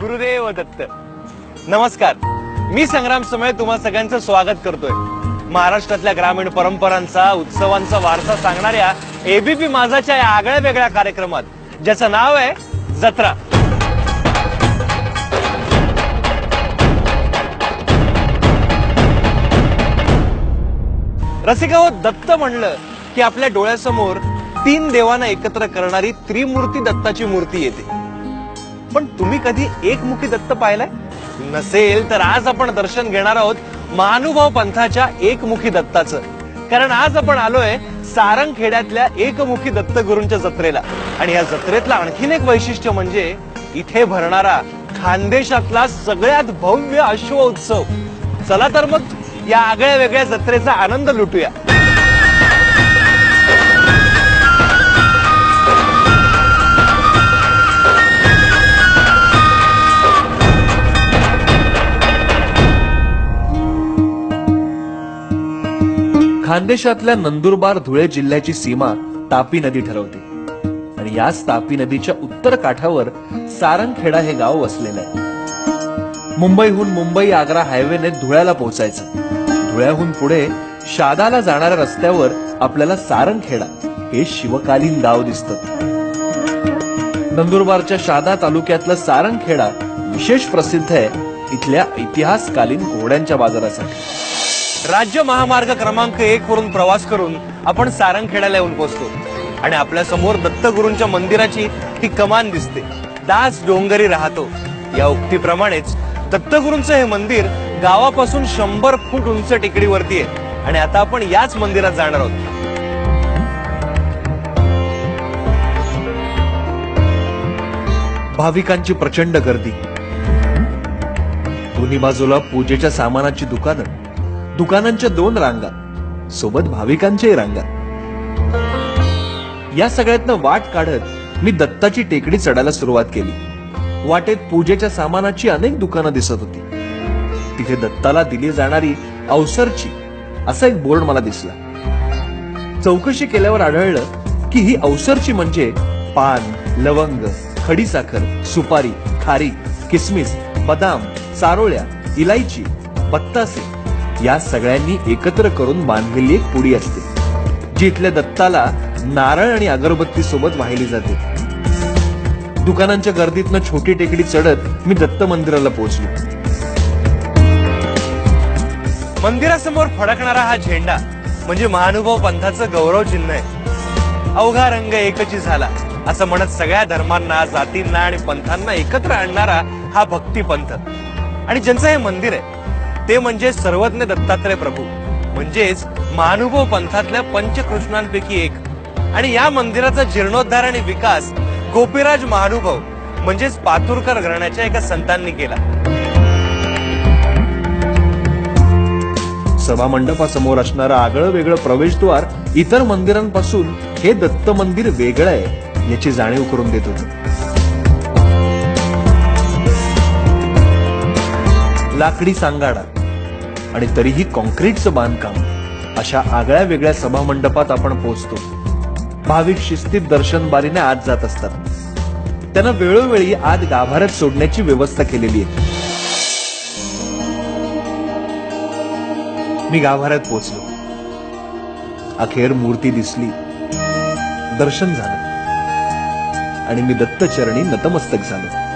गुरुदेव दत्त. नमस्कार. मी संग्राम समय तुम्हा सगळ्यांचं स्वागत करतोय. महाराष्ट्रातल्या ग्रामीण परंपरांचा उत्सवांचा वारसा सांगणाऱ्या एबीपी माझाच्या या आगळ्या वेगळ्या कार्यक्रमात ज्याचं नाव आहे जत्रा. रसिका हो दत्त म्हणलं की आपल्या डोळ्यासमोर तीन देवांना एकत्र करणारी त्रिमूर्ती दत्ताची मूर्ती येते. पण तुम्ही कधी एकमुखी दत्त पाहिलाय? नसेल तर आज आपण दर्शन घेणार आहोत महानुभाव पंथाच्या एकमुखी दत्ताचं. कारण आज आपण आलोय सारंगखेड्यातल्या एकमुखी दत्तगुरूंच्या जत्रेला. आणि या जत्रेतलं आणखीन एक वैशिष्ट्य म्हणजे इथे भरणारा खानदेशातला सगळ्यात भव्य अश्व उत्सव. चला तर मग या आगळ्या वेगळ्या जत्रेचा आनंद लुटूया. खानदेशातल्या नंदुरबार धुळे जिल्ह्याची सीमा तापी नदी ठरवते. आणि याच तापी नदीच्या उत्तर काठावर सारंगखेडा हे गाव वसलेलं आहे. मुंबईहून मुंबई आग्रा हायवेने धुळ्याला पोहोचायचं. धुळ्याहून पुढे शादाला जाणाऱ्या रस्त्यावर आपल्याला सारंगखेडा हे शिवकालीन गाव दिसतं. नंदुरबारच्या शादा तालुक्यातलं सारंगखेडा विशेष प्रसिद्ध आहे इथल्या इतिहासकालीन घोड्यांच्या बाजारासाठी. राज्य महामार्ग क्रमांक एक वरून प्रवास करून आपण सारंगखेड्याला येऊन पोहोचतो आणि आपल्यासमोर दत्तगुरूंच्या मंदिराची ती कमान दिसते. दास डोंगरी राहतो. या उक्तीप्रमाणेच दत्तगुरूंचं हे मंदिर गावापासून शंभर फूट उंच टेकडीवरती आहे. आणि आता आपण याच मंदिरात जाणार आहोत. भाविकांची प्रचंड गर्दी. दोन्ही बाजूला पूजेच्या सामानाची दुकानं. दुकानांच्या दोन रांगा सोबत भाविकांच्याही रांगा. या सगळ्यातनं वाट काढत मी दत्ताची टेकडी चढायला सुरुवात केली. वाटेत पूजेच्या सामानाची अनेक दुकानं दिसत होती. तिथे दत्ताला दिली जाणारी अवसरची असा एक बोर्ड मला दिसला. चौकशी केल्यावर आढळलं की ही अवसरची म्हणजे पान लवंग खडीसाखर सुपारी खारी किसमिस बदाम चारोळ्या इलायची बत्तासे या सगळ्यांनी एकत्र करून बांधलेली एक पुडी असते जी इथल्या दत्ताला नारळ आणि अगरबत्ती सोबत वाहिली जाते. दुकानांच्या गर्दीतनं छोटी टेकडी चढत मी दत्त मंदिराला पोहोचलो. मंदिरासमोर फडकणारा हा झेंडा म्हणजे महानुभाव पंथाचं गौरव चिन्ह आहे. अवघा रंग एकची झाला असं म्हणत सगळ्या धर्मांना जातींना आणि पंथांना एकत्र आणणारा हा भक्ती पंथ. आणि ज्यांचं हे मंदिर आहे ते म्हणजे सर्वज्ञ दत्तात्रय प्रभू. म्हणजेच महानुभव पंथातल्या पंचकृष्णांपैकी एक. आणि या मंदिराचा जीर्णोद्धार आणि विकास गोपीराज महानुभव म्हणजेच पातुरकर घराण्याच्या एका संतांनी केला. सभा मंडपासमोर असणारं आगळं वेगळं प्रवेशद्वार इतर मंदिरांपासून हे दत्त मंदिर वेगळं आहे याची जाणीव करून देत होत. लाकडी सांगाडा. आणि तरीही कॉन्क्रीटचं बांधकाम अशा आगळ्या वेगळ्या सभामंडपात आपण पोहोचतो. भाविक शिस्तीत दर्शनबारीने आत जात असतात. त्यांना वेळोवेळी आत गाभाऱ्यात सोडण्याची व्यवस्था केलेली आहे. मी गाभाऱ्यात पोहोचलो. अखेर मूर्ती दिसली. दर्शन झालं. आणि मी दत्तचरणी नतमस्तक झालो.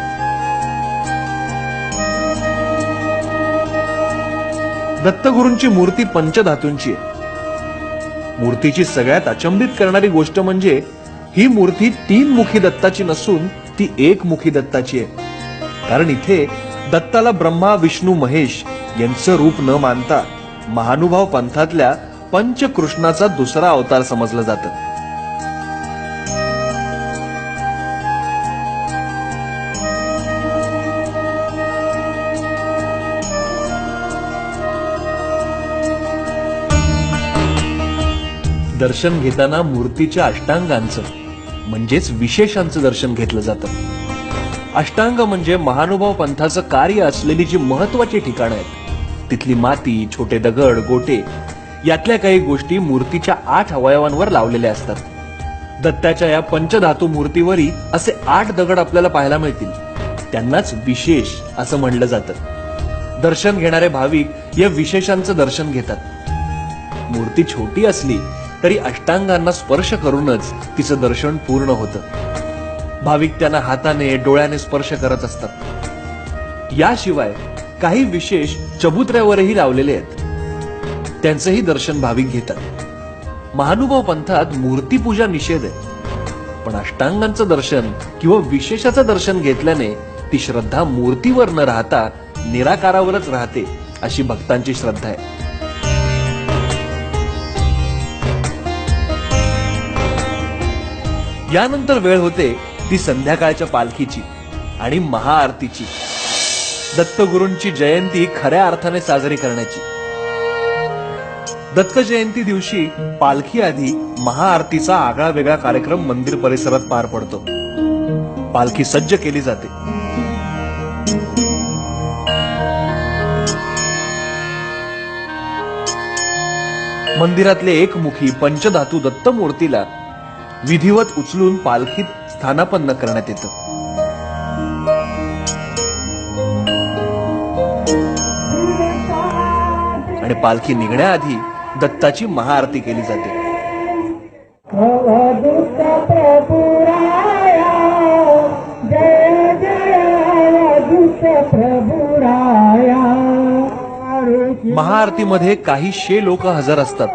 दत्तगुरूंची मूर्ती पंचधातूंची आहे. मूर्तीची सगळ्यात अचंबित करणारी गोष्ट म्हणजे ही मूर्ती तीन मुखी दत्ताची नसून ती एक मुखी दत्ताची आहे. कारण इथे दत्ताला ब्रह्मा विष्णू महेश यांचं रूप न मानता महानुभाव पंथातल्या पंचकृष्णाचा दुसरा अवतार समजलं जातं. दर्शन घेताना मूर्तीच्या अष्टांगांचं म्हणजेच विशेषांचं दर्शन घेतलं जातं. अष्टांग म्हणजे महानुभाव पंथाचं कार्य असलेली जी महत्वाची ठिकाणं आहेत तिथली माती छोटे दगड गोटे यातल्या काही गोष्टी मूर्तीच्या आठ अवयवांवर लावलेल्या असतात. दत्ताच्या या पंचधातू मूर्तीवरही असे आठ दगड आपल्याला पाहायला मिळतील. त्यांनाच विशेष असं म्हणलं जातं. दर्शन घेणारे भाविक या विशेषांचं दर्शन घेतात. मूर्ती छोटी असली तरी अष्टांगांना स्पर्श करूनच तिचं दर्शन पूर्ण होतं. भाविक त्यांना हाताने डोळ्याने स्पर्श करत असतात. याशिवाय काही विशेष चबुतऱ्यावरही लावलेले आहेत. त्यांचंही दर्शन भाविक घेतात. महानुभाव पंथात मूर्तीपूजा निषेध आहे. पण अष्टांगांचं दर्शन किंवा विशेषाचं दर्शन घेतल्याने ती श्रद्धा मूर्तीवर न राहता निराकारावरच राहते अशी भक्तांची श्रद्धा आहे. यानंतर वेळ होते ती संध्याकाळच्या पालखीची आणि महाआरतीची. दत्तगुरूंची जयंती खऱ्या अर्थाने साजरी करण्याची. दत्त जयंती दिवशी पालखी आधी महाआरतीचा आगळा वेगळा कार्यक्रम मंदिर परिसरात पार पडतो. पालखी सज्ज केली जाते. मंदिरातले एकमुखी पंचधातू दत्त मूर्तीला विधिवत उचलून पालखीत स्थानापन्न करण्यात येतं. आणि पालखी निघण्याआधी दत्ताची महाआरती केली जाते. महाआरतीमध्ये काही शे लोक हजर असतात.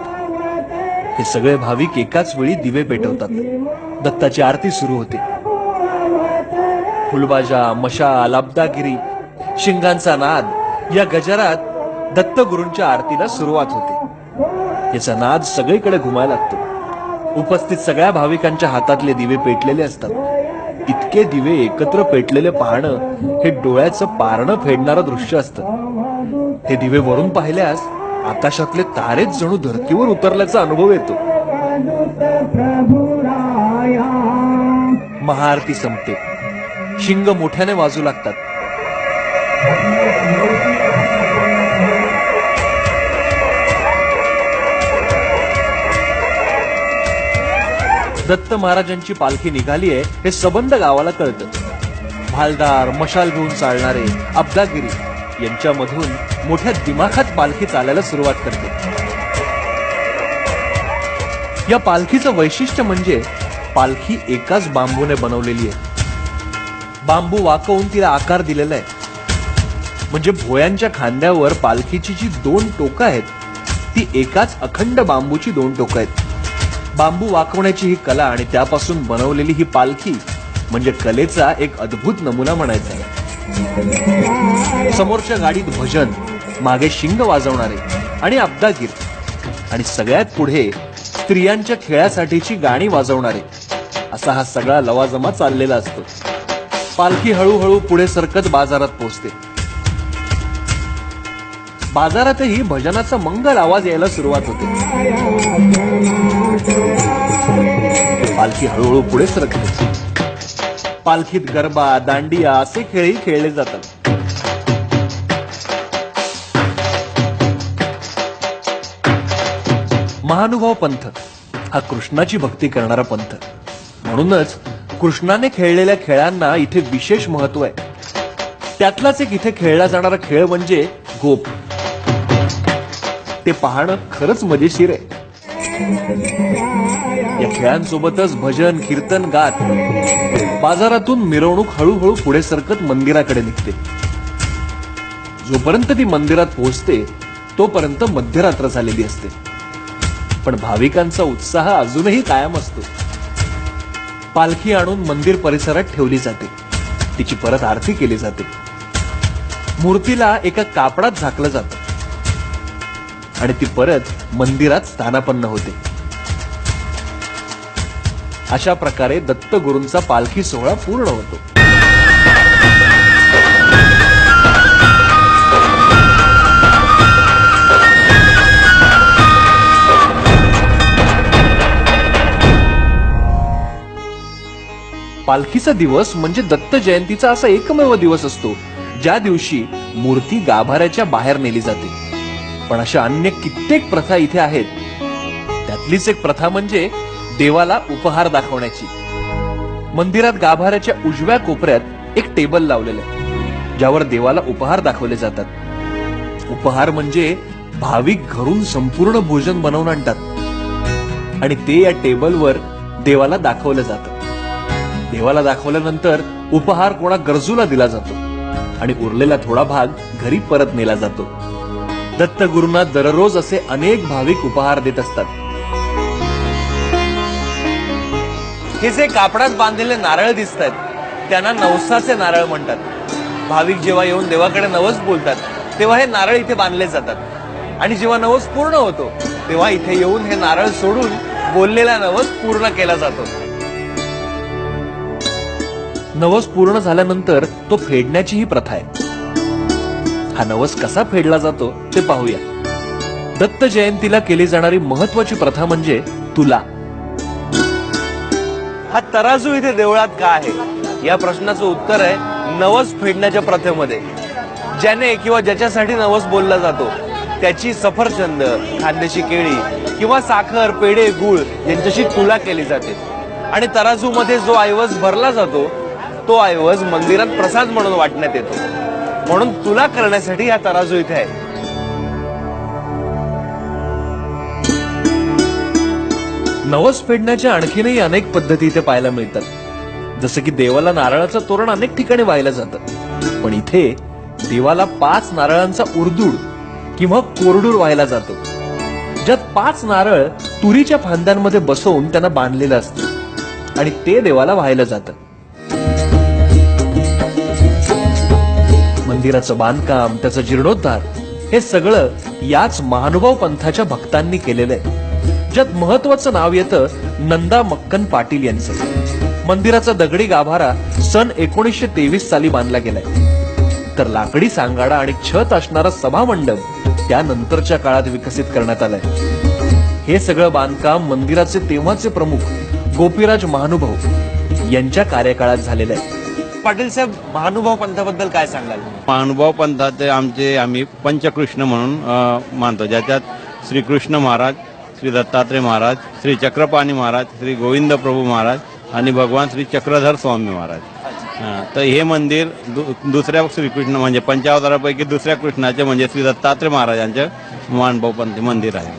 हे सगळे भाविक एकाच वेळी दिवे पेटवतात. दत्ताची आरती सुरू होते. फुलबाजा मशाल अब्दागिरी शिंगांचा नाद या गजरात दत्तगुरूंच्या आरतीला सुरुवात होते. याचा नाद सगळीकडे घुमायला लागतो. उपस्थित सगळ्या भाविकांच्या हातातले दिवे पेटलेले असतात. इतके दिवे एकत्र पेटलेले पाहणं हे डोळ्याचं पारणं फेडणारं दृश्य असतं. हे दिवे वरून पाहिल्यास आकाशातले तारेच जणू धरतीवर उतरल्याचा अनुभव येतो. महाआरती संपते. शिंग मोठ्याने वाजू लागतात. दत्त महाराजांची पालखी निघाली आहे हे सबंध गावाला कळतं. भालदार मशाल घेऊन चालणारे अब्दागिरी यांच्यामधून मोठ्या दिमाखात पालखी चालायला सुरुवात करते. या पालखीचं वैशिष्ट्य म्हणजे पालखी एकाच बांबूने बनवलेली आहे. बांबू वाकवून तिला आकार दिलेला आहे. म्हणजे भोयांच्या खांद्यावर पालखीची जी दोन टोकं आहेत ती एकाच अखंड बांबूची दोन टोकं आहेत. बांबू वाकवण्याची ही कला आणि त्यापासून बनवलेली ही पालखी म्हणजे कलेचा एक अद्भुत नमुना म्हणायचा आहे. समोरच्या गाडीत भजन मागे शिंग वाजवणारे आणि अब्दागीर. आणि सगळ्यात पुढे स्त्रियांच्या खेळासाठीची गाणी वाजवणारे. असा हा सगळा लवाजमा चाललेला असतो. पालखी हळूहळू पुढे सरकत बाजारात पोहोचते. बाजारातही भजनाचा मंगल आवाज यायला सुरुवात होते. पालखी हळूहळू पुढे सरकते. पालखीत गरबा दांडिया असे खेळही खेळले जातात. महानुभाव पंथ. हा कृष्णाची भक्ती करणारा पंथ. म्हणूनच कृष्णाने खेळलेल्या खेळांना इथे विशेष महत्त्व आहे. त्यातलाच एक इथे खेळला जाणारा खेळ म्हणजे गोप. ते पाहणं खरंच मजेशीर आहे. या खेळांसोबतच भजन कीर्तन गात बाजारातून मिरवणूक हळूहळू पुढे सरकत मंदिराकडे निघते. जोपर्यंत ती मंदिरात पोहोचते तोपर्यंत मध्यरात्र झालेली असते. पण भाविकांचा उत्साह अजूनही कायम असतो. पालखी आणून मंदिर परिसरात ठेवली जाते. तिची परत आरती केली जाते. मूर्तीला एका कापडात झाकलं जातं. आणि ती परत मंदिरात स्थानापन्न होते. अशा प्रकारे दत्तगुरूंचा पालखी सोहळा पूर्ण होतो. पालखीचा दिवस म्हणजे दत्त जयंतीचा असा एकमेव दिवस असतो. ज्या दिवशी मूर्ती गाभाऱ्याच्या बाहेर नेली जाते. पण अशा अन्य कित्येक प्रथा इथे आहेत. त्यातलीच एक प्रथा म्हणजे देवाला उपहार दाखवण्याची. मंदिरात गाभाऱ्याच्या उजव्या कोपऱ्यात एक टेबल लावलेलं आहे ज्यावर देवाला उपहार दाखवले जातात. उपहार म्हणजे भाविक घरून संपूर्ण भोजन बनवून आणतात. आणि ते या टेबलवर देवाला दाखवलं जातं. देवाला दाखवल्यानंतर उपहार कोणा गरजूला दिला जातो आणि उरलेला थोडा भाग घरी परत नेला जातो. दत्त गुरुंना दररोज असे अनेक भाविक उपहार देत असतात. हे जे कापडात बांधलेले नारळ दिसत आहेत त्यांना नवसाचे नारळ म्हणतात. भाविक जेव्हा येऊन देवाकडे नवस बोलतात तेव्हा हे नारळ इथे बांधले जातात. आणि जेव्हा नवस पूर्ण होतो तेव्हा इथे येऊन हे नारळ सोडून बोललेला नवस पूर्ण केला जातो. नवस पूर्ण झाल्यानंतर तो फेडण्याची ही प्रथा आहे. हा नवस कसा फेडला जातो ते पाहूया. दत्त जयंतीला केली जाणारी महत्वाची प्रथा म्हणजे तुला. हा तराजू इथे देवळात का आहे? या प्रश्नाचं उत्तर आहे नवस फेडण्याच्या प्रथेमध्ये. ज्याने किंवा ज्याच्यासाठी नवस बोलला जातो त्याची सफरचंद खांद्याची केळी किंवा साखर पेढे गुळ यांच्याशी तुला केली जाते. आणि तराजू मध्ये जो ऐवज भरला जातो तो ऐवज मंदिरात प्रसाद म्हणून वाटण्यात येतो. म्हणून तुला करण्यासाठी हा तराजू इथे आहे. नवस फेडण्याच्या आणखीनही अनेक पद्धती इथे पाहायला मिळतात. जसं की देवाला नारळाचं तोरण अनेक ठिकाणी वाहिलं जातं. पण इथे देवाला पाच नारळांचा उर्दूड किंवा कोरडूर वाहिला जातो. ज्यात पाच नारळ तुरीच्या फांद्यांमध्ये बसवून त्यांना बांधलेलं असतं. आणि ते देवाला वाहिलं जातं. मंदिराचं बांधकाम त्याचं जीर्णोद्धार हे सगळं याच महानुभाव पंथाच्या भक्तांनी केलेलं आहे. ज्यात महत्वाचं नाव येतं नंदा मक्कन पाटील यांचं. मंदिराचा दगडी गाभारा सन एकोणीसशे तेवीस साली बांधला गेलाय. तर लाकडी सांगाडा आणि छत असणारा सभा मंडप त्यानंतरच्या काळात विकसित करण्यात आलंय. हे सगळं बांधकाम मंदिराचे तेव्हाचे प्रमुख गोपीराज महानुभाव यांच्या कार्यकाळात झालेलं आहे. पाटील साहेब महानुभाव पंथाबद्दल काय सांगाल? महानुभाव पंथाचे आमचे आम्ही पंचकृष्ण म्हणून मानतो. ज्याच्यात श्रीकृष्ण महाराज श्री दत्तात्रय महाराज श्री चक्रपाणी महाराज श्री गोविंद प्रभू महाराज आणि भगवान श्री चक्रधर स्वामी महाराज. तर हे मंदिर दु- दुसऱ्या श्रीकृष्ण म्हणजे पंचावतारापैकी दुसऱ्या कृष्णाचे म्हणजे श्री दत्तात्रय महाराजांचे महानुभाव पंथ मंदिर आहे.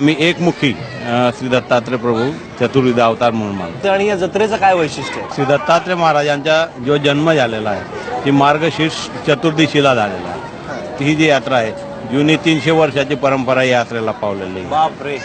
मी एकमुखी श्री दत्तात्रय प्रभू चतुर्विध अवतार म्हणून मानतो. आणि या जत्रेचं काय वैशिष्ट्य आहे? श्री दत्तात्रय महाराजांचा जो जन्म झालेला आहे ती मार्गशीर्ष चतुर्दशीला झालेला आहे. ही. जी यात्रा आहे जुनी तीनशे वर्षाची परंपरा या यात्रेला पावलेली आहे. बापरे.